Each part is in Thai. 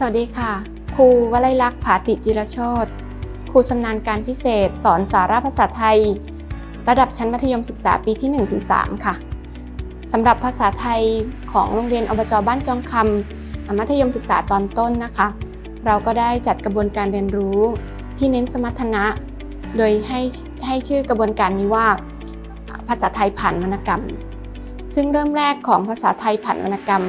สวัสดีค่ะ ครูวลัยลักษณ์ผาติจิรโชตครูชำนาญการพิเศษ สอนสาระภาษาไทย ระดับชั้นมัธยมศึกษาปีที่ 1-3 ค่ะสำหรับภาษาไทยของโรงเรียนอบจบ้านจองคำมัธยมศึกษาตอนต้นนะคะ เราก็ได้จัดกระบวนการเรียนรู้ที่เน้นสมรรถนะ โดยให้ให้ชื่อกระบวนการนี้ว่าภาษาไทยผ่านวรรณกรรม ซึ่งเริ่มแรกของภาษาไทยผ่านวรรณกรรม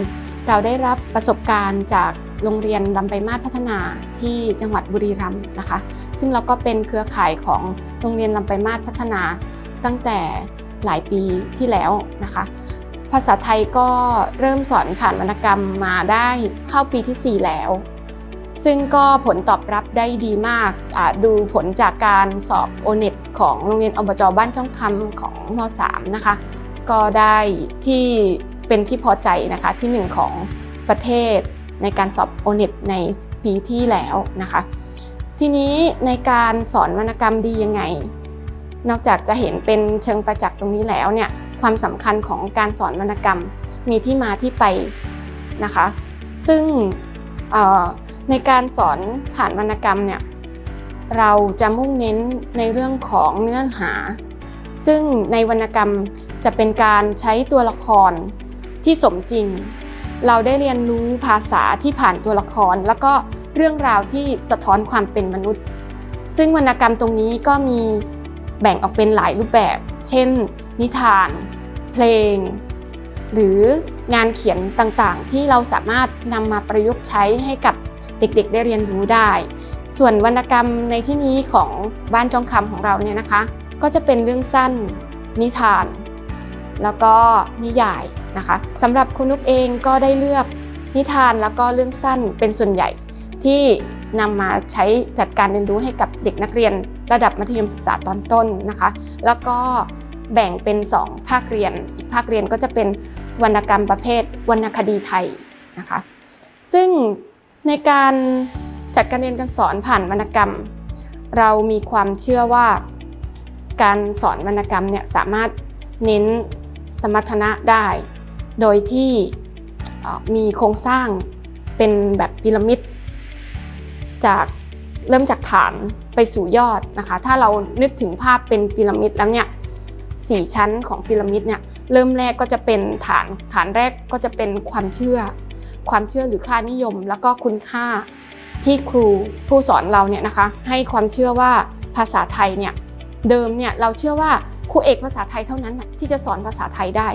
เราได้รับประสบการณ์จาก โรงเรียนลำไปมาศพัฒนาที่จังหวัดบุรีรัมย์นะคะ ซึ่งเราก็เป็นเครือข่ายของโรงเรียนลำไปมาศพัฒนาตั้งแต่หลายปีที่แล้วนะคะ ภาษาไทยก็เริ่มสอนผ่านวรรณกรรมมาได้เข้าปีที่ 4 แล้ว ซึ่งก็ผลตอบรับได้ดีมาก ดูผลจากการสอบโอเน็ตของโรงเรียนอบจบ้านช่องคำของม .3 นะคะ ก็ได้ที่เป็นที่พอใจนะคะที่หนึ่งของประเทศ ในการสอบโอเน็ตในปีที่แล้วนะคะ ทีนี้ในการสอนวรรณกรรมดียังไง นอกจากจะเห็นเป็นเชิงประจักษ์ตรงนี้แล้วเนี่ยความสำคัญของการสอนวรรณกรรมมีที่มาที่ไปนะคะ ซึ่งในการสอนผ่านวรรณกรรมเนี่ยเราจะมุ่งเน้นในเรื่องของเนื้อหา ซึ่งในวรรณกรรมจะเป็นการใช้ตัวละครที่สมจริง เราได้เรียนรู้ภาษาที่ผ่านตัวละคร แล้วก็เรื่องราวที่สะท้อนความเป็นมนุษย์ ซึ่งวรรณกรรมตรงนี้ก็มีแบ่งออกเป็นหลายรูปแบบ เช่น นิทาน เพลง หรืองานเขียนต่างๆ ที่เราสามารถนำมาประยุกต์ใช้ให้กับเด็กๆ ได้เรียนรู้ได้ ส่วนวรรณกรรมในที่นี้ของบ้านจองคำของเราเนี่ยนะคะ ก็จะเป็นเรื่องสั้น นิทาน แล้วก็นิยายนะคะสำหรับคุณนุกเองก็ได้เลือกนิทานแล้วก็เรื่องสั้นเป็นส่วนใหญ่ที่นำมาใช้จัดการเรียนรู้ให้กับเด็กนักเรียนระดับมัธยมศึกษาตอนต้นนะคะ แล้วก็แบ่งเป็น 2 ภาคเรียน อีกภาคเรียนก็จะเป็นวรรณกรรมประเภทวรรณคดีไทยนะคะ ซึ่งในการจัดการเรียนการสอนผ่านวรรณกรรม เรามีความเชื่อว่า การสอนวรรณกรรมเนี่ยสามารถเน้น สมรรถนะได้ โดยที่มีโครงสร้างเป็นแบบพีระมิด จากเริ่มจากฐานไปสู่ยอดนะคะ ถ้าเรานึกถึงภาพเป็นพีระมิดแล้วเนี่ยสี่ชั้นของพีระมิดเนี่ยเริ่มแรกก็จะเป็นฐานฐานแรกก็จะเป็นความเชื่อ ความเชื่อหรือค่านิยม แล้วก็คุณค่าที่ครูผู้สอนเราเนี่ยนะคะให้ความเชื่อว่าภาษาไทยเนี่ยเดิมเนี่ยเราเชื่อว่า ครูเอกภาษาไทยเท่านั้นที่จะสอนภาษาไทยได้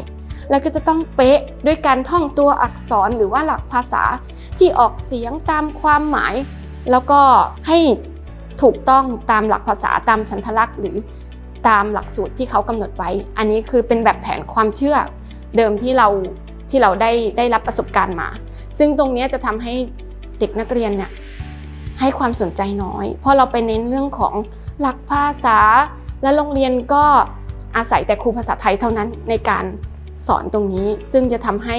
แล้วก็จะต้องเป๊ะด้วยการท่องตัวอักษรหรือว่าหลักภาษาที่ออกเสียงตามความหมาย แล้วก็ให้ถูกต้องตามหลักภาษาตามฉันทลักษณ์หรือตามหลักสูตรที่เขากำหนดไว้ อันนี้คือเป็นแบบแผนความเชื่อเดิมที่เราที่เราได้ได้รับประสบการณ์มา ซึ่งตรงนี้จะทำให้เด็กนักเรียนเนี่ยให้ความสนใจน้อย เพราะเราไปเน้นเรื่องของหลักภาษาและโรงเรียนก็ อาศัยแต่ครูภาษาไทยเท่านั้นในการสอนตรงนี้ ซึ่งจะทำให้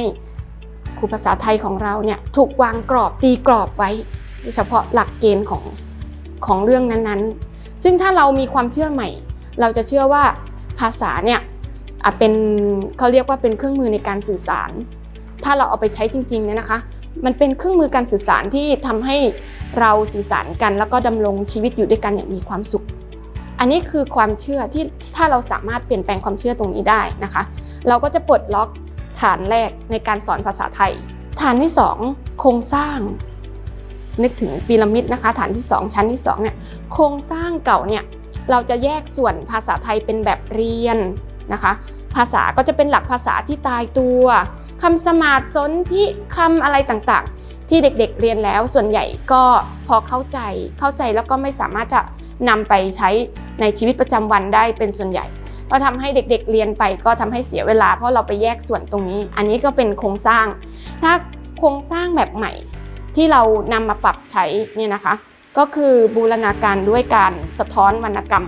ครูภาษาไทยของเราเนี่ยถูกวางกรอบตีกรอบไว้ เฉพาะหลักเกณฑ์ของของเรื่องนั้นๆ ซึ่งถ้าเรามีความเชื่อใหม่ เราจะเชื่อว่าภาษาเนี่ยอะเป็นเขาเรียกว่าเป็นเครื่องมือในการสื่อสาร ถ้าเราเอาไปใช้จริงๆเนี่ยนะคะ มันเป็นเครื่องมือการสื่อสารที่ทำให้เราสื่อสารกัน แล้วก็ดำรงชีวิตอยู่ด้วยกันอย่างมีความสุข อันนี้คือความเชื่อที่ถ้าเราสามารถเปลี่ยนแปลงความเชื่อตรงนี้ได้นะคะ เราก็จะปลดล็อกฐานแรกในการสอนภาษาไทย ฐานที่สองโครงสร้าง นึกถึงพีระมิดนะคะ ฐานที่ 2 ชั้นที่2เนี่ยโครงสร้างเก่าเนี่ยเราจะแยกส่วนภาษาไทยเป็นแบบเรียนนะคะ ภาษาก็จะเป็นหลักภาษาที่ตายตัวคำสมาธิสนธิคำอะไรต่างๆ ที่เด็กๆเรียนแล้วส่วนใหญ่ก็พอเข้าใจเข้าใจแล้วก็ไม่สามารถจะ นำไปใช้ในชีวิตประจำวันได้เป็นส่วนใหญ่ก็ทำให้เด็กๆเรียนไปก็ทำให้เสียเวลาเพราะเราไปแยกส่วนตรงนี้ อันนี้ก็เป็นโครงสร้าง ถ้าโครงสร้างแบบใหม่ที่เรานำมาปรับใช้เนี่ยนะคะ ก็คือบูรณาการด้วยการสะท้อนวรรณกรรม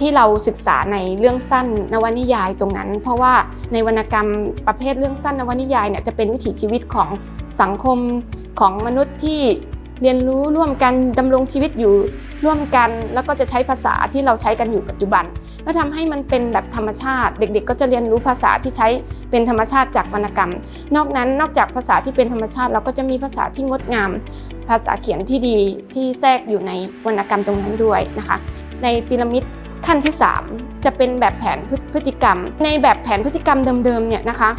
ที่เราศึกษาในเรื่องสั้นนวนิยายตรงนั้น เพราะว่าในวรรณกรรมประเภทเรื่องสั้นนวนิยายเนี่ยจะเป็นวิถีชีวิตของสังคมของมนุษย์ที่ เรียนรู้ร่วมกันดำรงชีวิตอยู่ร่วมกัน แล้วก็จะใช้ภาษาที่เราใช้กันอยู่ปัจจุบันก็ทำให้มันเป็นแบบธรรมชาติ เด็ก ๆ ก็จะเรียนรู้ภาษาที่ใช้เป็นธรรมชาติจากวรรณกรรม นอกนั้นนอกจากภาษาที่เป็นธรรมชาติ เราก็จะมีภาษาที่งดงาม ภาษาเขียนที่ดีที่แทรกอยู่ในวรรณกรรมตรงนั้นด้วยนะคะ ในพีระมิดขั้นที่ 3 จะเป็นแบบแผนพฤติกรรม ในแบบแผนพฤติกรรมเดิมๆเนี่ยนะคะ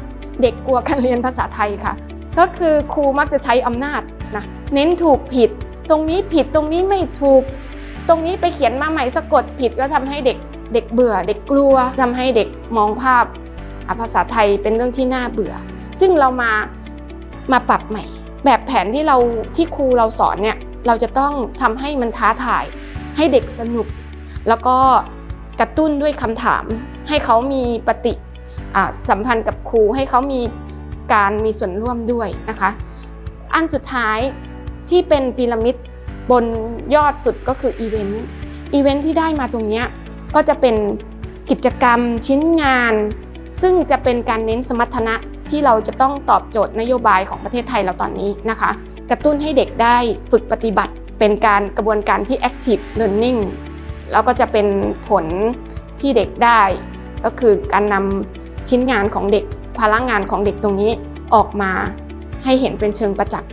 เด็กกลัวการเรียนภาษาไทยค่ะ ก็คือครูมักจะใช้อำนาจนะเน้นถูกผิด ตรงนี้ผิดตรงนี้ไม่ถูก ตรงนี้ไปเขียนมาใหม่สะกดผิดก็ทำให้เด็กเด็กเบื่อ เด็กกลัวทำให้เด็กมองภาพอภาษาไทยเป็นเรื่องที่น่าเบื่อ ซึ่งเรามามาปรับใหม่ แบบแผนที่เราที่ครูเราสอนเนี่ยเราจะต้องทำให้มันท้าทาย ให้เด็กสนุก แล้วก็กระตุ้นด้วยคำถาม ให้เขามีปฏิสัมพันธ์กับครูให้เขามี การมีส่วนร่วมด้วยนะคะ อันสุดท้ายที่เป็นพีระมิดบนยอดสุดก็คืออีเวนต์อีเวนต์ที่ได้มาตรงนี้ก็จะเป็นกิจกรรมชิ้นงาน ซึ่งจะเป็นการเน้นสมรรถนะที่เราจะต้องตอบโจทย์นโยบายของประเทศไทยเราตอนนี้นะคะ กระตุ้นให้เด็กได้ฝึกปฏิบัติ เป็นการกระบวนการที่ active learning แล้วก็จะเป็นผลที่เด็กได้ ก็คือการนำชิ้นงานของเด็ก พลังงานของเด็กตรงนี้ออกมาให้เห็นเป็นเชิงประจักษ์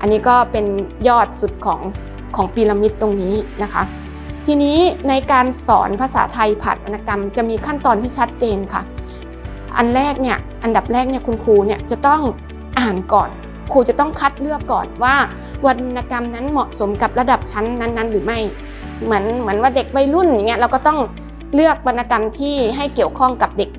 อันนี้ก็เป็นยอดสุดของของพีระมิดตรงนี้นะคะ ทีนี้ในการสอนภาษาไทยผ่านวรรณกรรม จะมีขั้นตอนที่ชัดเจนค่ะ อันแรกเนี่ยอันดับแรกเนี่ยคุณครูเนี่ยจะต้องอ่านก่อน ครูจะต้องคัดเลือกก่อนว่าวรรณกรรมนั้นเหมาะสมกับระดับชั้นนั้นๆ หรือไม่เหมือนเหมือนว่าเด็กวัยรุ่นอย่างเงี้ยเราก็ต้องเลือกวรรณกรรมที่ให้เกี่ยวข้องกับเด็ก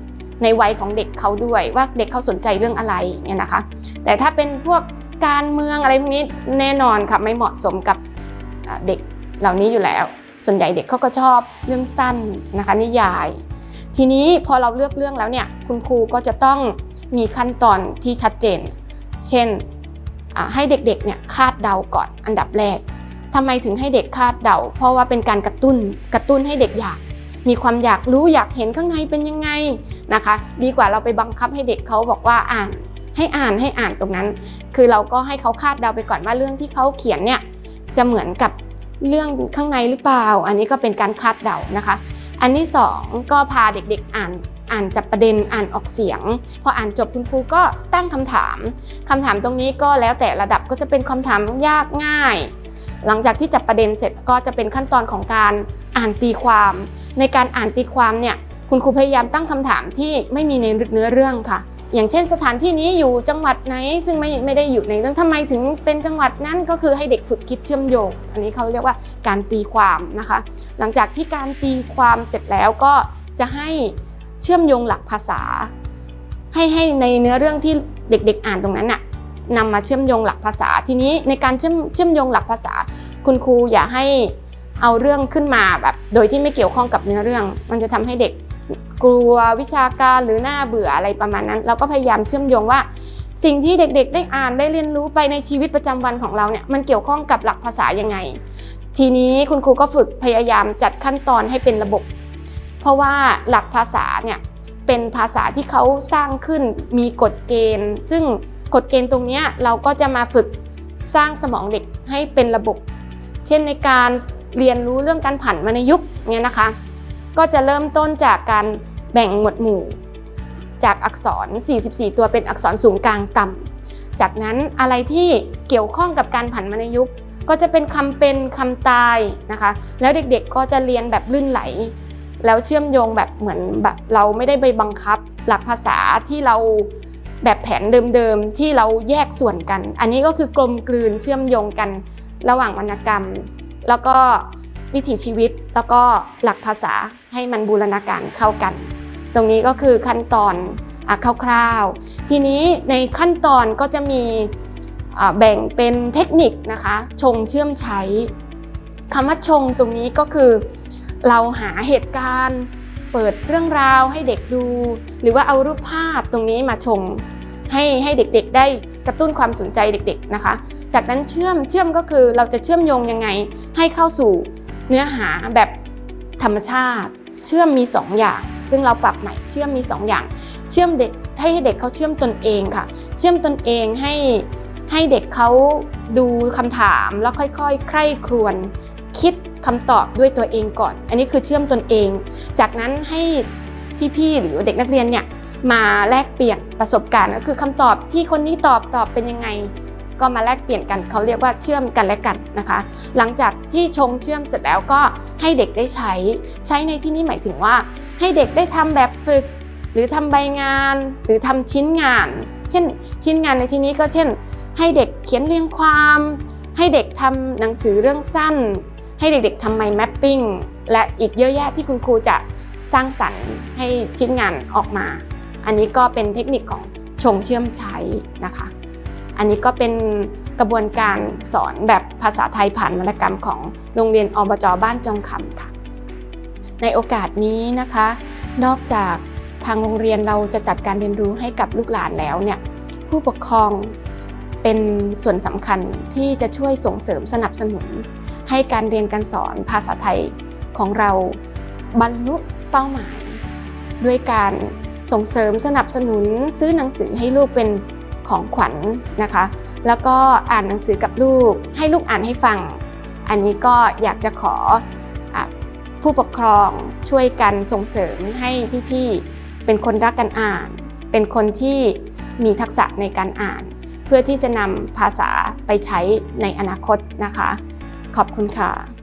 ในวัยของเด็กเขาด้วยว่าเด็กเขาสนใจเรื่องอะไรเนี่ยนะคะ แต่ถ้าเป็นพวกการเมืองอะไรพวกนี้แน่นอนค่ะไม่เหมาะสมกับเด็กเหล่านี้อยู่แล้ว ส่วนใหญ่เด็กเขาก็ชอบเรื่องสั้นนะคะนิยาย ทีนี้พอเราเลือกเรื่องแล้วเนี่ยคุณครูก็จะต้องมีขั้นตอนที่ชัดเจน เช่นให้เด็กๆเนี่ยคาดเดาก่อนอันดับแรกทำไมถึงให้เด็กคาดเดา เพราะว่าเป็นการกระตุ้นกระตุ้นให้เด็กอยาก มีความอยากรู้อยากเห็นข้างในเป็นยังไงนะคะ ดีกว่าเราไปบังคับให้เด็กเขาบอกว่าอ่านให้อ่านให้อ่านตรงนั้น คือเราก็ให้เขาคาดเดาไปก่อนว่าเรื่องที่เขาเขียนเนี่ยจะเหมือนกับเรื่องข้างในหรือเปล่า อันนี้ก็เป็นการคาดเดานะคะ อันที่สองก็พาเด็กๆอ่านอ่านจับประเด็นอ่านออกเสียง พออ่านจบคุณครูก็ตั้งคำถามคำถามตรงนี้ก็แล้วแต่ระดับก็จะเป็นคำถามยากง่าย หลังจากที่จับประเด็นเสร็จก็จะเป็นขั้นตอนของการอ่านตีความ ในการอ่านตีความเนี่ยคุณครูพยายามตั้งคำถามที่ไม่มีในเนื้อเรื่องค่ะ อย่างเช่น สถานที่นี้อยู่จังหวัดไหน ซึ่งไม่ไม่ได้อยู่ในเรื่องทำไมถึงเป็นจังหวัดนั้นก็คือให้เด็กฝึกคิดเชื่อมโยง อันนี้เขาเรียกว่าการตีความนะคะ หลังจากที่การตีความเสร็จแล้วก็จะให้เชื่อมโยงหลักภาษา ให้ให้ในเนื้อเรื่องที่เด็กๆอ่านตรงนั้นน่ะนำมาเชื่อมโยงหลักภาษา ทีนี้ในการเชื่อมเชื่อมโยงหลักภาษา คุณครูอย่าให้ เอาเรื่องขึ้นมาแบบ โดยที่ไม่เกี่ยวข้องกับเนื้อเรื่อง มันจะทำให้เด็กกลัววิชาการหรือหน้าเบื่ออะไรประมาณนั้น เราก็พยายามเชื่อมโยงว่า สิ่งที่เด็กๆ ได้อ่านได้เรียนรู้ไปในชีวิตประจำวันของเราเนี่ยมันเกี่ยวข้องกับหลักภาษายังไง ทีนี้คุณครูก็ฝึกพยายามจัดขั้นตอนให้เป็นระบบ เพราะว่าหลักภาษาเนี่ยเป็นภาษาที่เขาสร้างขึ้นมีกฎเกณฑ์ ซึ่งกฎเกณฑ์ตรงนี้เราก็จะมาฝึกสร้างสมองเด็กให้เป็นระบบ เช่นในการ เรียนรู้เรื่องการผันวรรณยุกต์เนี่ยนะคะ ก็จะเริ่มต้นจากการแบ่งหมวดหมู่ จากอักษร 44 ตัวเป็นอักษรสูงกลางต่ำจากนั้นอะไรที่เกี่ยวข้องกับการผันวรรณยุกต์ก็จะเป็นคำเป็นคำตายนะคะ แล้วเด็กๆก็จะเรียนแบบลื่นไหล แล้วเชื่อมโยงแบบเหมือนแบบเราไม่ได้ไปบังคับ หลักภาษาที่เราแบบแผนเดิมๆที่เราแยกส่วนกัน อันนี้ก็คือกลมกลืนเชื่อมโยงกันระหว่างวรรณกรรม แล้วก็วิถีชีวิตแล้วก็หลักภาษาให้มันบูรณาการเข้ากัน ตรงนี้ก็คือขั้นตอนอะคร่าวๆ ทีนี้ในขั้นตอนก็จะมีแบ่งเป็นเทคนิคนะคะ ชงเชื่อมใช้คำว่าชงตรงนี้ก็คือ เราหาเหตุการณ์ เปิดเรื่องราวให้เด็กดู หรือว่าเอารูปภาพตรงนี้มาชงให้ให้เด็กๆได้กระตุ้นความสนใจเด็ก ๆนะคะ จากนั้นเชื่อมเชื่อมก็คือเราจะเชื่อมโยงยังไงให้เข้าสู่เนื้อหาแบบธรรมชาติ เชื่อมมี 2 อย่าง ซึ่งเราปรับใหม่เชื่อมมี 2 อย่าง เชื่อมเด็กให้เด็กเขาเชื่อมตนเองค่ะ เชื่อมตนเองให้ให้เด็กเขาดูคำถามแล้วค่อยๆใคร่ครวญคิดคำตอบด้วยตัวเองก่อน อันนี้คือเชื่อมตนเอง จากนั้นให้พี่ๆหรือเด็กนักเรียนเนี่ยมาแลกเปลี่ยนประสบการณ์ก็คือคำตอบที่คนนี้ตอบตอบเป็นยังไง ก็มาแลกเปลี่ยนกันเขาเรียกว่าเชื่อมกันและกันนะคะ หลังจากที่ชงเชื่อมเสร็จแล้วก็ให้เด็กได้ใช้ ใช้ในที่นี้หมายถึงว่า ให้เด็กได้ทำแบบฝึก หรือทำใบงาน หรือทำชิ้นงาน เช่น ชิ้นงานในที่นี้ก็เช่น ให้เด็กเขียนเรียงความ ให้เด็กทำหนังสือเรื่องสั้น ให้เด็กๆทำไมแมปปิ้งและอีกเยอะแยะที่คุณครูจะสร้างสรรค์ให้ชิ้นงานออกมา อันนี้ก็เป็นเทคนิคของชงเชื่อมใช้นะคะ อันนี้ก็เป็นกระบวนการสอนแบบภาษาไทยผ่านวรรณกรรมของโรงเรียนอบจบ้านจองคำค่ะ ในโอกาสนี้นะคะ นอกจากทางโรงเรียนเราจะจัดการเรียนรู้ให้กับลูกหลานแล้วเนี่ยผู้ปกครองเป็นส่วนสำคัญที่จะช่วยส่งเสริมสนับสนุน ให้การเรียนการสอนภาษาไทยของเราบรรลุเป้าหมาย ด้วยการส่งเสริมสนับสนุนซื้อหนังสือให้ลูกเป็น ของขวัญนะคะ แล้วก็อ่านหนังสือกับลูก ให้ลูกอ่านให้ฟัง อันนี้ก็อยากจะขออะผู้ปกครองช่วยกันส่งเสริมให้พี่ๆเป็นคนรักการอ่าน เป็นคนที่มีทักษะในการอ่าน เพื่อที่จะนำภาษาไปใช้ในอนาคตนะคะ ขอบคุณค่ะ